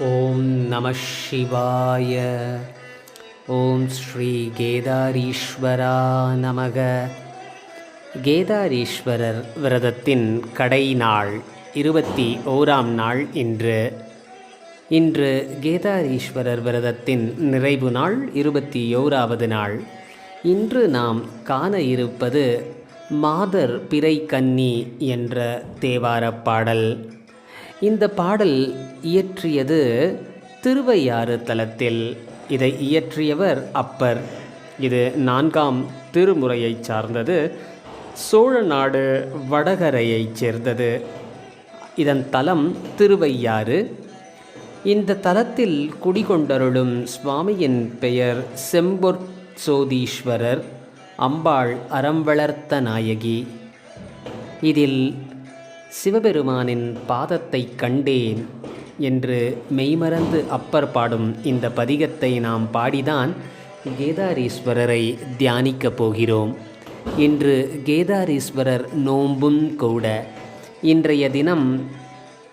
ஓம் நம சிவாய. ஓம் ஸ்ரீ கேதாரீஸ்வரா நமக. கேதாரீஸ்வரர் விரதத்தின் கடை நாள் இருபத்தி ஓராம் நாள் இன்று. இன்று கேதாரீஸ்வரர் விரதத்தின் நிறைவு நாள் இருபத்தி ஓராவது நாள். இன்று நாம் காண இருப்பது மாதர் பிறை கன்னி என்ற தேவாரப் பாடல். இந்த பாடல் இயற்றியது திருவையாறு தலத்தில். இதை இயற்றியவர் அப்பர். இது நான்காம் திருமுறையைச் சார்ந்தது. சோழ நாடு வடகரையைச் சேர்ந்தது. இதன் தலம் திருவையாறு. இந்த தலத்தில் குடிகொண்டருளும் சுவாமியின் பெயர் செம்பொர் சோதீஸ்வரர் அம்பாள் அறம் வளர்த்த நாயகி. இதில் சிவபெருமானின் பாதத்தை கண்டேன் என்று மெய்மறந்து அப்பர் பாடும் இந்த பதிகத்தை நாம் பாடிதான் கேதாரீஸ்வரரை தியானிக்கப் போகிறோம். இன்று கேதாரீஸ்வரர் நோம்பும் கூட. இன்றைய தினம்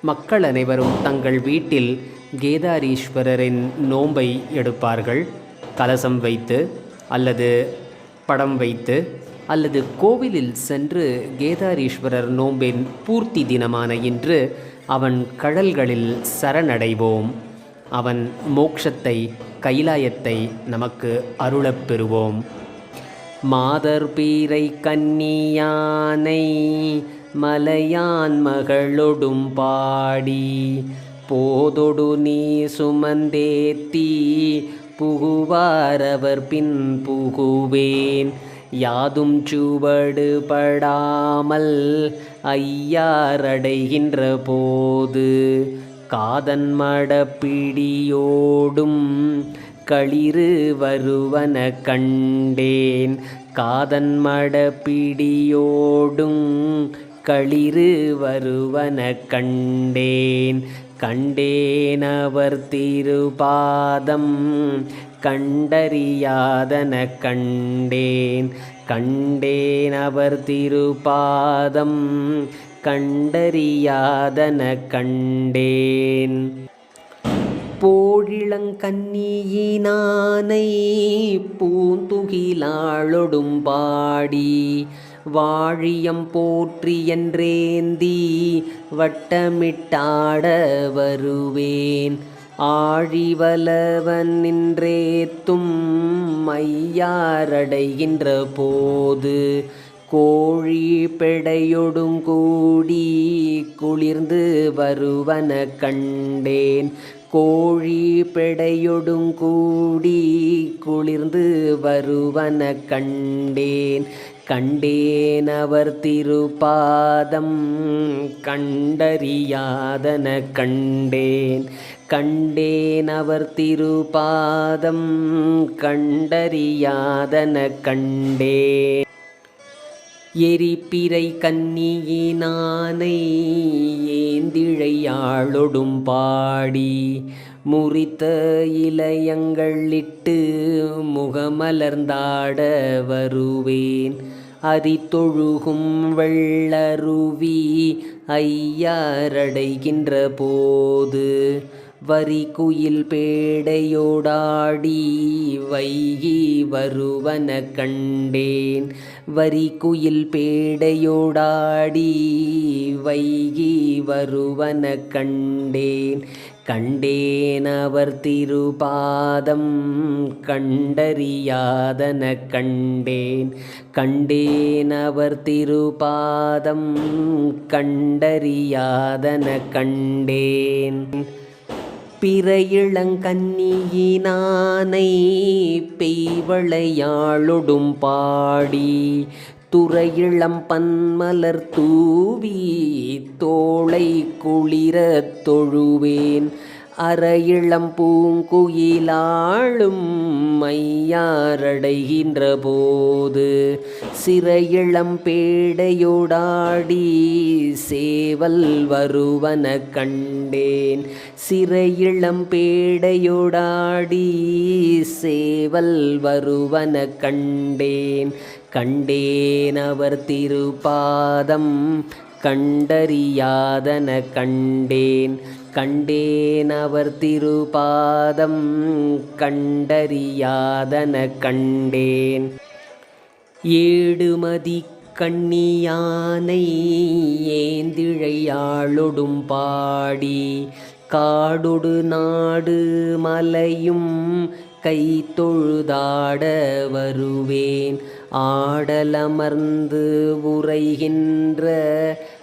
மக்கள் அனைவரும் தங்கள் வீட்டில் கேதாரீஸ்வரரின் நோன்பை எடுப்பார்கள். கலசம் வைத்து அல்லது படம் வைத்து அல்லது கோவிலில் சென்று கேதாரீஸ்வரர் நோம்பின் பூர்த்தி தினமான இன்று அவன் கடல்களில் சரணடைவோம். அவன் மோக்ஷத்தை கைலாயத்தை நமக்கு அருளப் பெறுவோம். மாதர் பீரை கன்னியானை மலையான் மகளொடும் பாடி போதொடு நீ சுமந்தேத்தி புகுவாரவர் பின் புகுவேன். யாதும் சூவடு படாமல் ஐயாரடைகின்ற போது காதன் மடப்பிடியோடும் களிறு வருவன கண்டேன். காதன் மடப்பிடியோடும் களிறு வருவன கண்டேன். கண்டேன் அவர் திருபாதம் கண்டறியாதன கண்டேன். கண்டேன் அவர் திருபாதம் கண்டறியாதன கண்டேன். போழிளங்கன்னியினானை பூந்துகிலாளொடும் பாடி. வாழியம் போற்றி என்றேந்தி வட்டமிட்டாட வருவேன். ஆழிவலவன் நின்றேத்தும் மையாரடைகின்ற போது கோழி பெடையொடுங்கூடி குளிர்ந்து வருவன கண்டேன். கோழி பெடையொடுங்கூடி குளிர்ந்து வருவன கண்டேன். கண்டேன் அவர் திருபாதம் கண்டறியாதன கண்டேன். கண்டேனவர் திருபாதம் கண்டறியாதன கண்டே எரிப்பிறை கன்னியினானை ஏந்திழையாளொடும் பாடி முறித்த இலையங்களிட்டு முகமலர்ந்தாட வருவேன். அரித்தொழுகும் வெள்ளருவி ஐயாரடைகின்ற போது வரி குயில் பேடையோடாடி வைகி வருவன கண்டேன். வரி குயில் பேடையோடாடி வைகி வருவன கண்டேன். கண்டேன் அவர் திருபாதம் கண்டறியாதன கண்டேன். கண்டேன் அவர் திருபாதம் கண்டறியாதன கண்டேன். பிற இளங்கன்னியினானை பெய்வளையாளொடும் பாடி துறையிளம் பன்மலர் தூவி தோளை குளிர தொழுவேன். அரையிளம் பூங்குயிலாளும் மையாரடைகின்ற போது சிறையிளம் பேடையோடாடி சேவல் வருவன கண்டேன். சிறையிளம் பேடையோடாடி சேவல் வருவன கண்டேன். கண்டேன் அவர் திருப்பாதம் கண்டறியாதன கண்டேன். கண்டேன் அவர் திருபாதம் கண்டறியாதன கண்டேன். ஏடுமதி கண்ணியானை ஏந்திழையாளொடும் பாடி காடொடு நாடு மலையும் கை தொழுதாட வருவேன். ஆடலமர்ந்து உரைகின்ற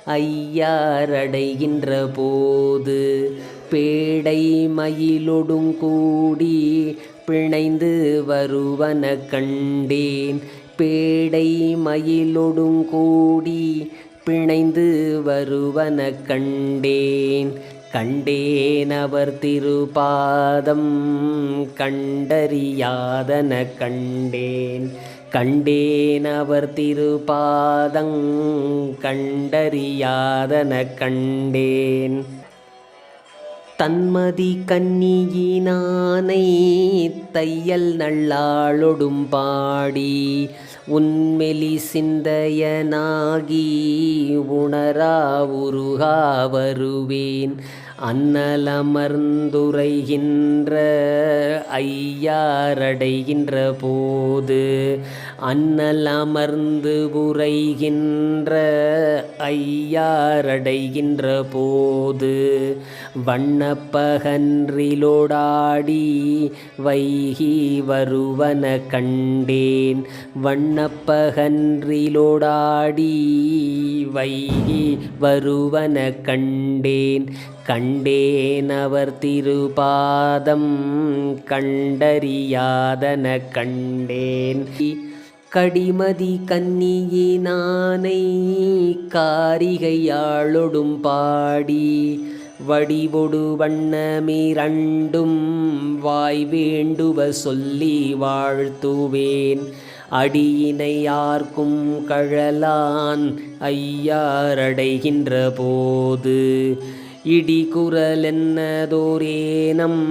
ஐயாரடைகின்ற போது பேடை மயிலொடும் கூடி பிணைந்து வருவன கண்டேன். பேடை மயிலொடும் கூடி பிணைந்து வருவன கண்டேன். கண்டேனவர் திருபாதம் கண்டறியாதன கண்டேன். கண்டேனவர் திருபாதங் கண்டறியாதன கண்டேன். தன்மதி கன்னியினானை தையல் நல்லாளொடும் பாடி உன்மெலி சிந்தையனாகி உணரா உருகா வருவேன். அன்னலமர்ந்துரைகின்ற ஐயாரடைகின்ற போது அன்னலமர்ந்து உரைகின்ற ஐயாரடைகின்ற போது வண்ணப்பகன்றிலோடாடி வைகி வருவன கண்டேன். வண்ணப்பகன்றிலோடாடி வைகி வருவன கண்டேன். கண்டேன் அவர் திருபாதம் கண்டறியாதன கண்டேன். கடிமதி கன்னியினானை காரிகையாளொடும் பாடி வடிவொடு வண்ணமிரண்டும் வாய் வேண்டுவ சொல்லி வாழ்த்துவேன் அடியினை யார்க்கும் கழலான் ஐயாரடைகின்ற போது இடி குரலென்னதோரேனம்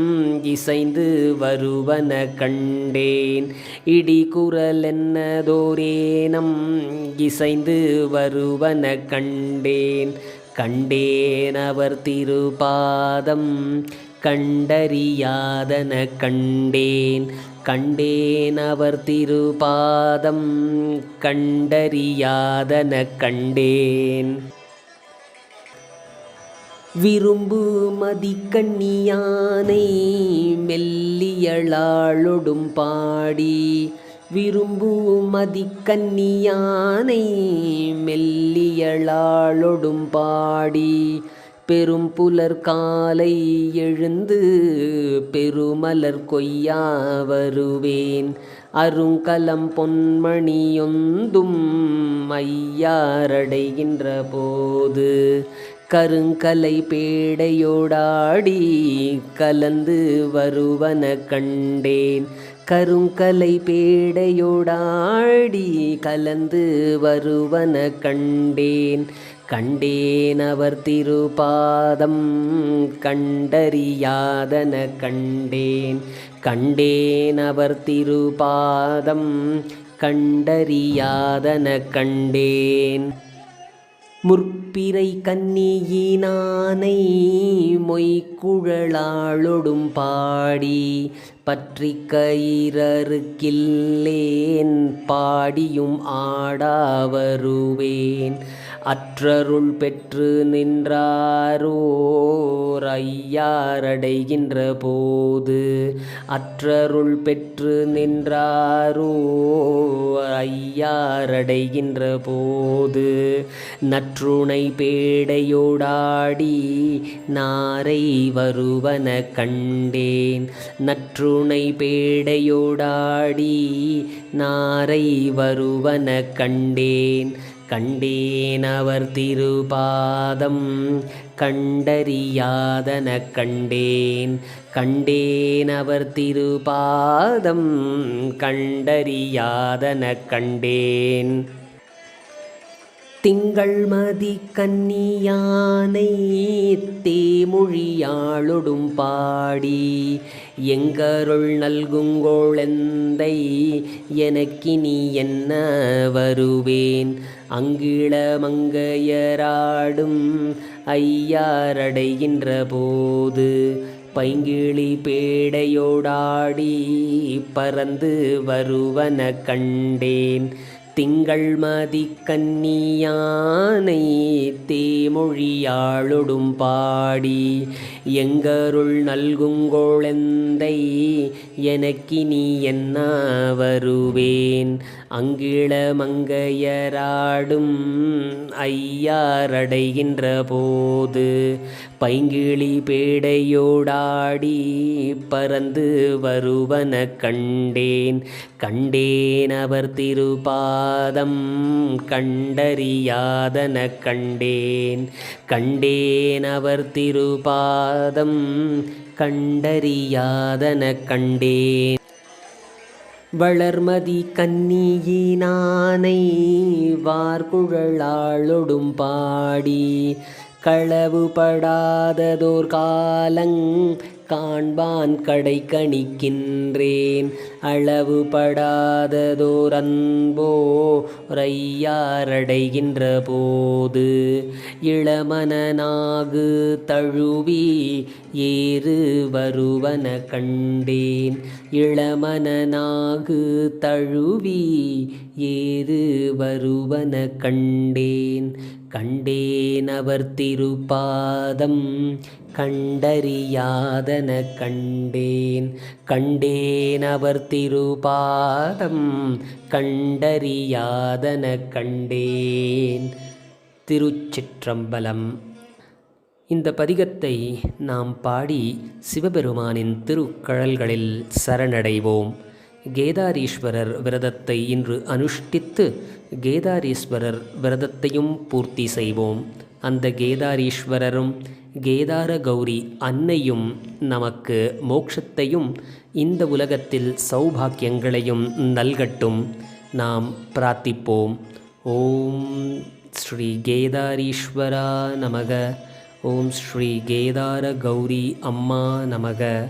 இசைந்து வருவன கண்டேன். இடி குரலென்னதோரேனம் இசைந்து வருவன கண்டேன். கண்டேன் அவர் திருபாதம் கண்டறியாதன கண்டேன். கண்டேன் அவர் திருபாதம் கண்டறியாதன கண்டேன். விரும்பு மதிக்கண்ணியானை மெல்லியளாளொடும் பாடி. விரும்பு மதிக்கண்ணியானை மெல்லியளாளொடும் பாடி. பெரும் புலர் காலை எழுந்து பெருமலர் கொய்யா வருவேன். அருங்கலம் பொன்மணியொந்தும் ஐயாரடைகின்ற போது கருங்கலை பேடையோடாடி கலந்து வருவன கண்டேன். கருங்கலை பேடையோடாடி கலந்து வருவன கண்டேன். கண்டேன் அவர் திருபாதம் கண்டறியாதன கண்டேன். கண்டேன் அவர் திருபாதம் கண்டறியாதன கண்டேன். முற்பிறை கன்னியினானை மொய்க்குழலாளொடும் பாடி பற்றி கயிறறுக்கில்லேன் பாடியும் ஆடாவருவேன் அற்றருள் பெற்று நின்றாரோர் ஐயாரடைகின்ற போது அற்றருள் பெற்று நின்றாரோ ஐயாரடைகின்ற போது நற்றுணை பேடையோடாடி நாரை வருவன கண்டேன். நற்றுணை பேடையோடாடி நாரை வருவன கண்டேன். கண்டேன் அவர் திருபாதம். கண்டறியாதன கண்டேன். கண்டேன் அவர் திருபாதம். கண்டறியாதன கண்டேன். திங்கள் மதி கன்னியானை தேமொழியாளொடும் பாடி எங்கருள் நல்குங்கோளெந்தை எனக்கினி என்ன வருவேன்? அங்கிளமங்கையராடும் ஐயாரடைகின்ற போது பைங்கிளி பேடையோடாடி பறந்து வருவன கண்டேன். திங்கள் மதி கன்னியானை தேமொழியாளொடும் பாடி எங்கருள் நல்குங்கோளெந்தை எனக்கினி என்ன வருவேன். அங்கிளமங்கையராடும் ஐயாரடைகின்ற போது பைங்கிளி பேடையோடாடி பறந்து வருவன கண்டேன். கண்டேன் அவர் திருபாதம் கண்டறியாதன கண்டேன். கண்டேன் அவர் திருபாதம் கண்டறியாதன கண்டேன். வளர்மதி கன்னியினானை வார்குழலாளொடும் பாடி களவுபடாததோர் காலங் காண்பான் கடை கணிக்கின்றேன். அளவுபடாததோர் அன்போ ரையாரடைகின்ற போது இளமனனாகு தழுவி ஏறு வருவன கண்டேன். இளமனனாகு தழுவி ஏறு வருவன கண்டேன். கண்டேனவர் திருப்பாதம் கண்டறியாதன கண்டேன். கண்டேனவர் திருபாதம் கண்டறியாதன கண்டேன். திருச்சிற்றம்பலம். இந்த பதிகத்தை நாம் பாடி சிவபெருமானின் திருக்கழல்களில் சரணடைவோம். கேதாரீஸ்வரர் விரதத்தை இன்று அனுஷ்டித்து கேதாரீஸ்வரர் விரதத்தையும் பூர்த்தி செய்வோம். அந்த கேதாரீஸ்வரரும் கேதார கௌரி அன்னையும் நமக்கு மோட்சத்தையும் இந்த உலகத்தில் சௌபாக்கியங்களையும் நல்கட்டும். நாம் பிரார்த்திப்போம். ஓம் ஸ்ரீ கேதாரீஸ்வரா நமக. ஓம் ஸ்ரீ கேதார கௌரி அம்மா நமக.